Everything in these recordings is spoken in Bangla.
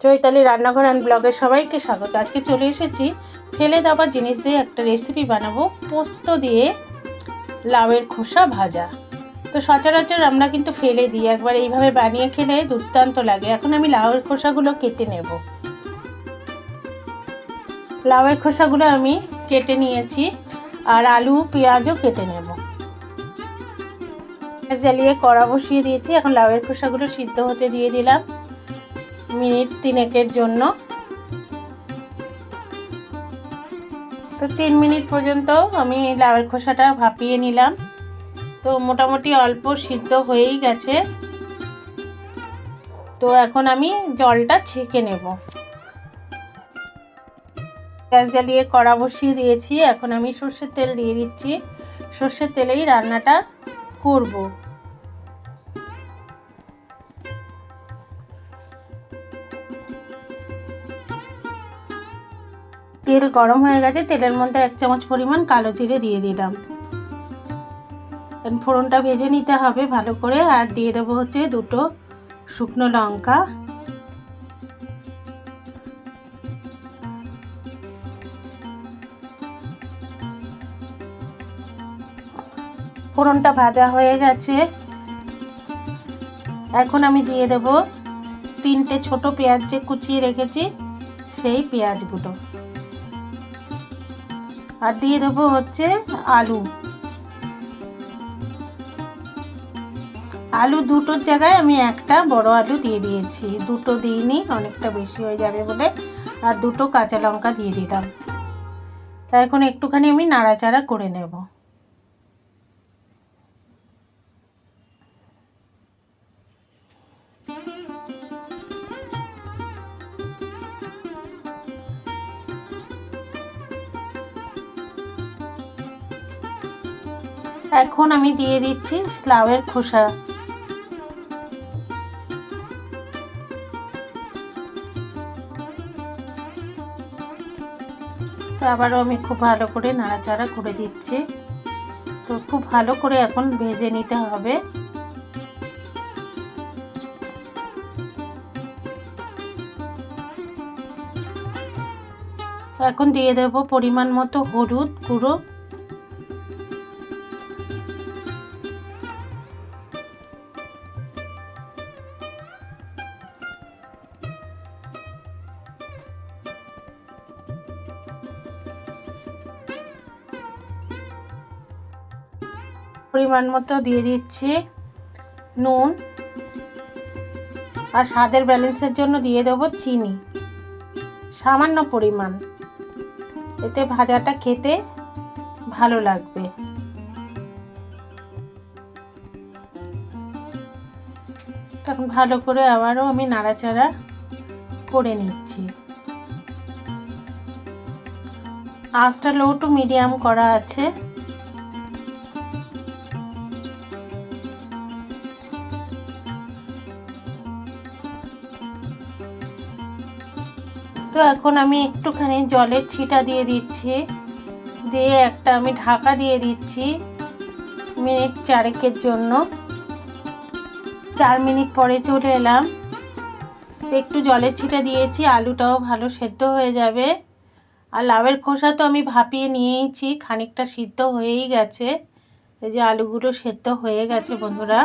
চৈতালি রান্নাঘর অ্যান্ড ব্লগের সবাইকে স্বাগত। আজকে চলে এসেছি ফেলে দেওয়া জিনিস দিয়ে একটা রেসিপি বানাবো। পোস্ত দিয়ে লাউয়ের খোসা ভাজা। তো সচরাচর আমরা কিন্তু ফেলে দিই, একবার এইভাবে বানিয়ে খেলে দুর্দান্ত লাগে। এখন আমি লাউয়ের খোসাগুলো কেটে নেব। লাউয়ের খোসাগুলো আমি কেটে নিয়েছি আর আলু, পেঁয়াজও কেটে নেব। জ্বালিয়ে কড়া বসিয়ে দিয়েছি। এখন লাউয়ের খোসাগুলো সিদ্ধ হতে দিয়ে দিলাম। মিনিট তিনেকের জন্য। তো তিন মিনিট পর্যন্ত আমি লাউয়ের খোসাটা ভাপিয়ে নিলাম। তো মোটামুটি অল্প সিদ্ধ হয়েই গেছে। তো এখন আমি জলটা ছেঁকে নেব। গ্যাস জ্বালিয়ে কড়া বসিয়ে দিয়েছি। এখন আমি সর্ষের তেল দিয়ে দিচ্ছি। সর্ষের তেলেই রান্নাটা করব। তেল গরম হয়ে গেছে, তেলের মধ্যে এক চামচ পরিমাণ কালো জিরে দিয়ে দিলাম। ফোড়নটা ভেজে নিতে হবে ভালো করে, আর দিয়ে দেবো হচ্ছে দুটো শুকনো লঙ্কা। ফোড়নটা ভাজা হয়ে গেছে। এখন আমি দিয়ে দেব তিনটে ছোট পেঁয়াজ যে কুচিয়ে রেখেছি, সেই পেঁয়াজগুলো। আর দিয়ে দেবো হচ্ছে আলু। আলু দুটোর জায়গায় আমি একটা বড় আলু দিয়ে দিয়েছি। দুটো দিইনি, অনেকটা বেশি হয়ে যাবে বলে। আর দুটো কাঁচা লঙ্কা দিয়ে দিলাম। তা এখন একটুখানি আমি নাড়াচাড়া করে নেব। এখন আমি দিয়ে দিচ্ছি লাউয়ের খোসা। তো আবারও আমি খুব ভালো করে নাড়াচাড়া করে দিচ্ছি। তো খুব ভালো করে এখন ভেজে নিতে হবে। এখন দিয়ে দেব পরিমাণ মতো হলুদ গুঁড়ো। পরিমাণ মতো দিয়ে দিচ্ছি নুন আর স্বাদের ব্যালেন্সের জন্য দিয়ে দেবো চিনি, সামান্য পরিমাণ। এতে ভাজাটা খেতে ভালো লাগবে। তখন ভালো করে আবারও আমি নাড়াচাড়া করে নিচ্ছি। আঁচটা লো টু মিডিয়াম করা আছে। তো এখন আমি একটুখানি জলের ছিটা দিয়ে দিচ্ছি। দিয়ে একটা আমি ঢাকা দিয়ে দিচ্ছি মিনিট চারেকের জন্য। চার মিনিট পরে চলে এলাম। একটু জলের ছিটা দিয়েছি, আলুটাও ভালো সেদ্ধ হয়ে যাবে। আর লাউয়ের খোসা তো আমি ভাপিয়ে নিয়েইছি, খানিকটা সিদ্ধ হয়েই গেছে। এই যে আলুগুলো সেদ্ধ হয়ে গেছে বন্ধুরা।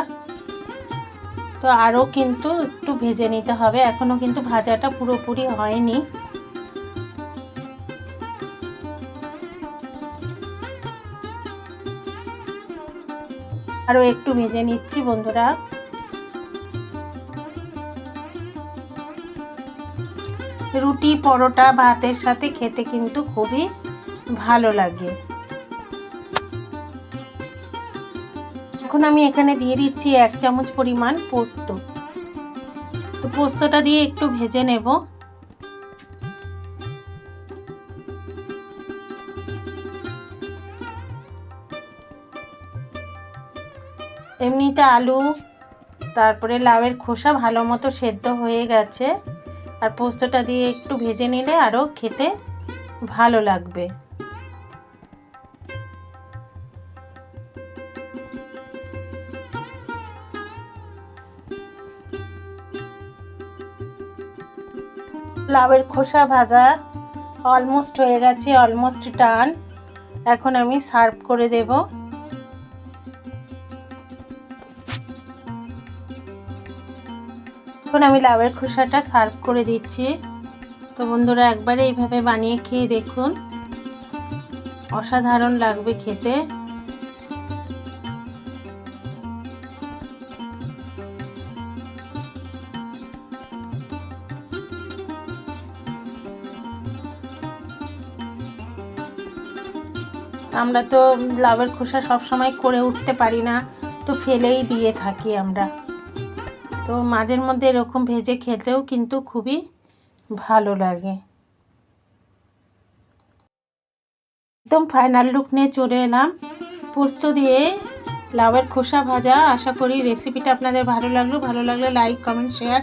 তো আরও কিন্তু একটু ভেজে নিতে হবে। এখনও কিন্তু ভাজাটা পুরোপুরি হয়নি। আরও একটু ভেজে নিচ্ছি বন্ধুরা। রুটি, পরোটা, ভাতের সাথে খেতে কিন্তু খুবই ভালো লাগে। এখন আমি এখানে দিয়ে দিচ্ছি এক চামচ পরিমাণ পোস্ত। তো পোস্তটা দিয়ে একটু ভেজে নেব। এমনিতে আলু, তারপরে লাউয়ের খোসা ভালো মতো সেদ্ধ হয়ে গেছে। আর পোস্তটা দিয়ে একটু ভেজে নিলে আরও খেতে ভালো লাগবে। লাউয়ের খোসা ভাজা অলমোস্ট হয়ে গেছে অলমোস্ট টান এখন আমি সার্ভ করে দেব। এখন আমি লাউয়ের খোসাটা সার্ভ করে দিচ্ছি। তো বন্ধুরা, একবারে এইভাবে বানিয়ে খেয়ে দেখুন। অসাধারণ লাগবে খেতে। আমরা তো লাউয়ের খোসা সব সময় করে উঠতে পারি না, তো ফেলেই দিয়ে থাকি আমরা। তো মাঝের মধ্যে এরকম ভেজে খেতেও কিন্তু খুবই ভালো লাগে। একদম ফাইনাল লুক নিয়ে চলে এলাম। পোস্ত দিয়ে লাউয়ের খোসা ভাজা, আশা করি রেসিপিটা আপনাদের ভালো লাগল। ভালো লাগলে লাইক কমেন্ট শেয়ার